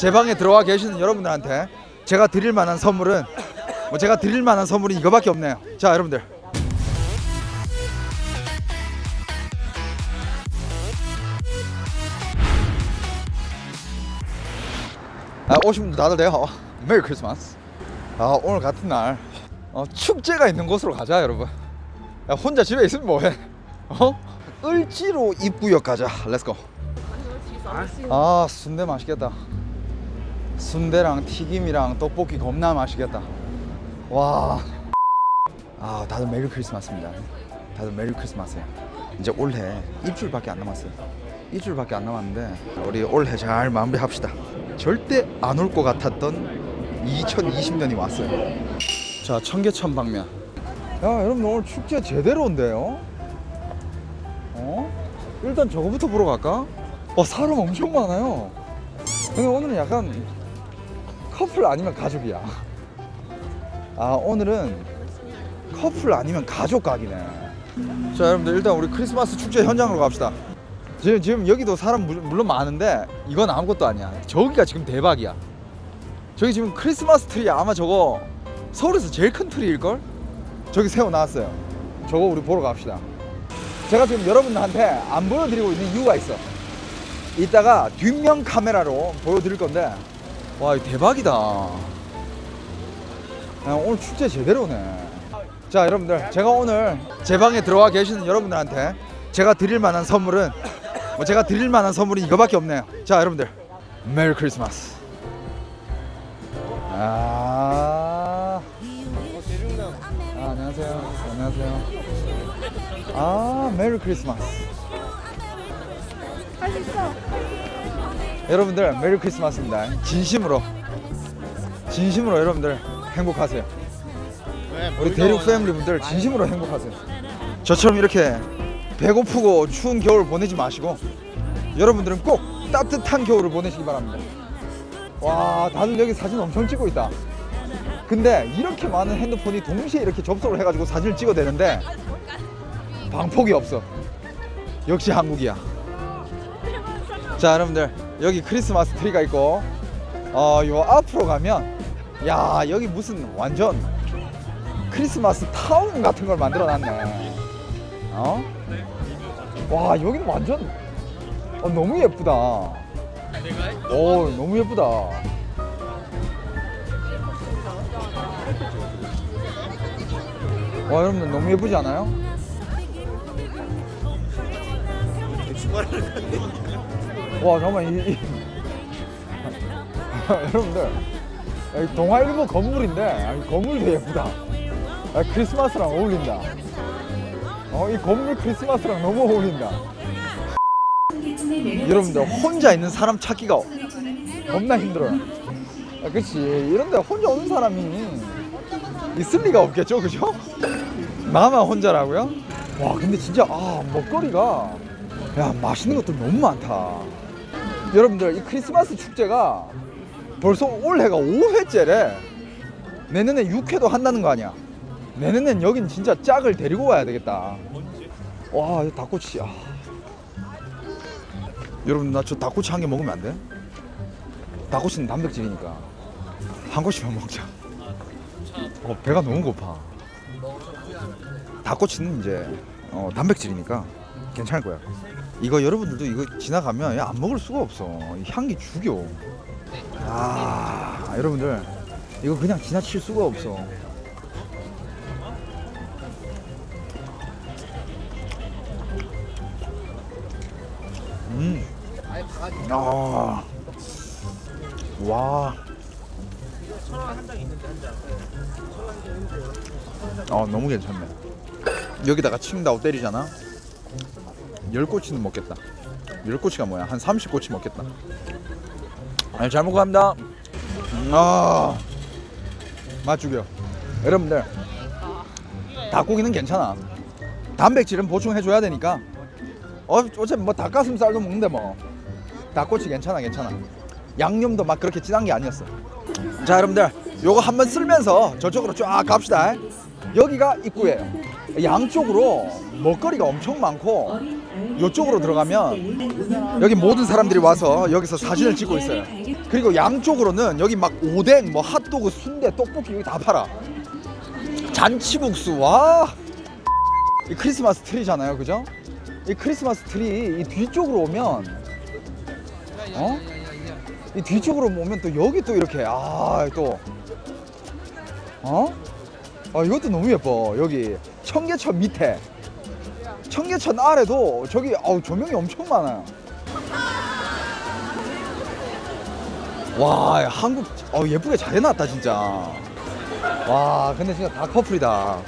제 방에 들어와 계시는 여러분들한테 제가 드릴 만한 선물은 뭐 제가 드릴 만한 선물이 이거밖에 없네요. 자, 여러분들. 아, 오신 분들 다들 돼요. 메리 크리스마스. 아, 오늘 같은 날 어, 축제가 있는 곳으로 가자, 여러분. 야, 혼자 집에 있으면 뭐해? 어? 을지로 입구역 가자. 렛츠고. 아, 순대 맛있겠다. 순대랑 튀김이랑 떡볶이 겁나 맛있겠다. 와. 아, 다들 메리 크리스마스입니다. 다들 메리 크리스마스예요. 이제 올해 일주일밖에 안 남았어요. 일주일밖에 안 남았는데 우리 올해 잘 마무리합시다. 절대 안 올 것 같았던 2020년이 왔어요. 자, 청계천 방면. 야, 여러분 오늘 축제 제대로 온대요. 어? 일단 저거부터 보러 갈까? 어, 사람 엄청 많아요. 근데 오늘은 약간 커플 아니면 가족이야. 아, 오늘은 커플 아니면 가족 각이네. 자, 여러분들 일단 우리 크리스마스 축제 현장으로 갑시다. 지금 지금 여기도 사람 물- 물론 많은데 이건 아무것도 아니야. 저기가 지금 대박이야. 저기 지금 크리스마스 트리 아마 저거 서울에서 제일 큰 트리일 걸? 저기 세워 놨어요. 저거 우리 보러 갑시다. 제가 지금 여러분들한테 안 보여드리고 있는 이유가 있어. 이따가 뒷면 카메라로 보여드릴 건데 와 이거 대박이다. 야, 오늘 축제 제대로 오네. 자 여러분들 제가 오늘 제 방에 들어와 계시는 여러분들한테 제가 드릴 만한 선물은 뭐 제가 드릴 만한 선물이 이거밖에 없네요. 자 여러분들 메리 크리스마스. 아. 아 안녕하세요. 안녕하세요. 아 메리 크리스마스. 할수 있어. 여러분들 메리 크리스마스입니다. 진심으로 진심으로 여러분들 행복하세요. 우리 대륙 패밀리 분들 진심으로 행복하세요. 저처럼 이렇게 배고프고 추운 겨울 보내지 마시고 여러분들은 꼭 따뜻한 겨울을 보내시기 바랍니다. 와 다들 여기 사진 엄청 찍고 있다. 근데 이렇게 많은 핸드폰이 동시에 이렇게 접속을 해가지고 사진을 찍어야 되는데 방폭이 없어. 역시 한국이야. 자 여러분들 여기 크리스마스 트리가 있고 어 요 앞으로 가면 야 여기 무슨 완전 크리스마스 타운 같은 걸 만들어 놨네 어? 와 여기는 완전 어, 너무 예쁘다 오 너무 예쁘다 와 여러분들 너무 예쁘지 않아요? 와 잠깐만 이, 이... 여러분들 이 동아일보 건물인데 건물도 예쁘다. 아, 크리스마스랑 어울린다. 어, 이 건물 크리스마스랑 너무 어울린다. 여러분들 혼자 있는 사람 찾기가 겁나 힘들어요. 아, 그치. 이런데 혼자 오는 사람이 있을 리가 없겠죠 그죠? 나만 혼자라고요? 와 근데 진짜 아 먹거리가 야 맛있는 것들 너무 많다 여러분들 이 크리스마스 축제가 벌써 올해가 5회째래. 내년에 6회도 한다는 거 아니야? 내년엔 여긴 진짜 짝을 데리고 와야 되겠다. 와 이거 닭꼬치 아. 여러분 나 저 닭꼬치 한 개 먹으면 안 돼? 닭꼬치는 단백질이니까. 한 꼬치만 먹자. 어, 배가 너무 고파. 닭꼬치는 이제 어, 단백질이니까 괜찮을 거야 이거 여러분들도 이거 지나가면 야, 안 먹을 수가 없어 이 향기 죽여 아 여러분들 이거 그냥 지나칠 수가 없어 음. 아. 와. 어 너무 괜찮네. 여기다가 칭다오 때리잖아. 열 꼬치는 먹겠다. 열 꼬치가 뭐야? 한 30꼬치 먹겠다. 아, 잘 먹고 갑니다. 음, 아, 맛 죽여. 여러분들, 닭고기는 괜찮아. 단백질은 보충해줘야 되니까. 어, 어차피 뭐 닭가슴살도 먹는데 뭐. 닭꼬치 괜찮아, 괜찮아. 양념도 막 그렇게 진한 게 아니었어. 자, 여러분들, 요거 한번 쓸면서 저쪽으로 쫙 갑시다. 여기가 입구예요. 양쪽으로 먹거리가 엄청 많고 이쪽으로 들어가면 여기 모든 사람들이 와서 여기서 사진을 찍고 있어요. 그리고 양쪽으로는 여기 막 오뎅, 뭐 핫도그, 순대, 떡볶이 여기 다 팔아. 잔치국수 와. 이 크리스마스 트리잖아요, 그죠? 이 크리스마스 트리 이 뒤쪽으로 오면 어? 이 뒤쪽으로 오면 또 여기 또 이렇게 아 또 어? 아 이것도 너무 예뻐. 여기 청계천 밑에. 청계천 아래도 저기 아우 조명이 엄청 많아요. 와 한국 어 예쁘게 잘 해놨다 진짜. 와 근데 진짜 다 커플이다.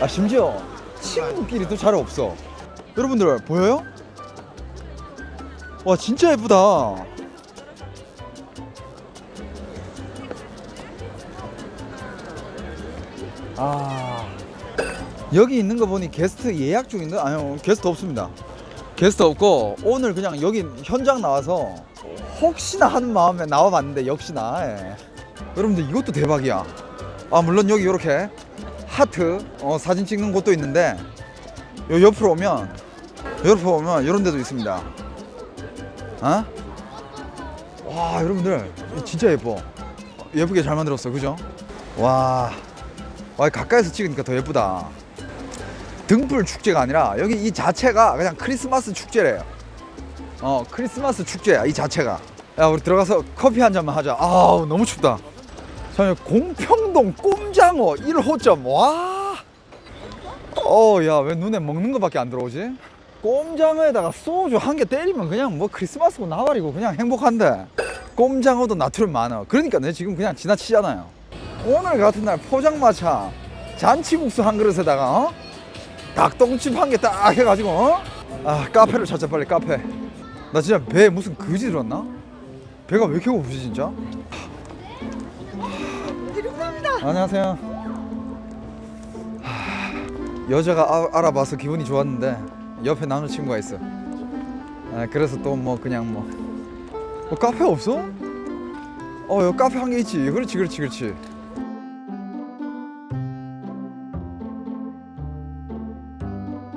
아 심지어 친구끼리도 잘 없어. 여러분들 보여요? 와 진짜 예쁘다 아. 여기 있는 거 보니 게스트 예약 중인데? 아니요 게스트 없습니다. 게스트 없고 오늘 그냥 여기 현장 나와서 혹시나 하는 마음에 나와봤는데 역시나 예. 여러분들 이것도 대박이야. 아 물론 여기 이렇게 하트 어, 사진 찍는 곳도 있는데 요 옆으로 오면 옆으로 오면 이런 데도 있습니다. 어? 와 여러분들 진짜 예뻐. 예쁘게 잘 만들었어. 그죠? 와, 와 가까이서 찍으니까 더 예쁘다. 등불 축제가 아니라 여기 이 자체가 그냥 크리스마스 축제래요. 어 크리스마스 축제야 이 자체가. 야 우리 들어가서 커피 한 잔만 하자. 아우 너무 춥다. 저는 공평동 꼼장어 1호점. 와! 어, 야, 왜 눈에 먹는 거밖에 안 들어오지? 꼼장어에다가 소주 한 개 때리면 그냥 뭐 크리스마스고 나발이고 그냥 행복한데. 꼼장어도 나트륨 많아. 그러니까 내 지금 그냥 지나치잖아요. 오늘 같은 날 포장마차 잔치국수 한 그릇에다가 어? 닭똥집 한 개 딱 해가지고 어? 아 카페를 찾자 빨리 카페. 나 진짜 배 무슨 그지 들었나? 배가 왜 이렇게 고프지 진짜? 안녕하세요. 여자가 아- 알아봐서 기분이 좋았는데 옆에 남자친구가 있어. 아, 그래서 또 뭐 그냥 뭐, 뭐 카페 없어? 어, 여기 카페 한 개 있지. 그렇지, 그렇지, 그렇지.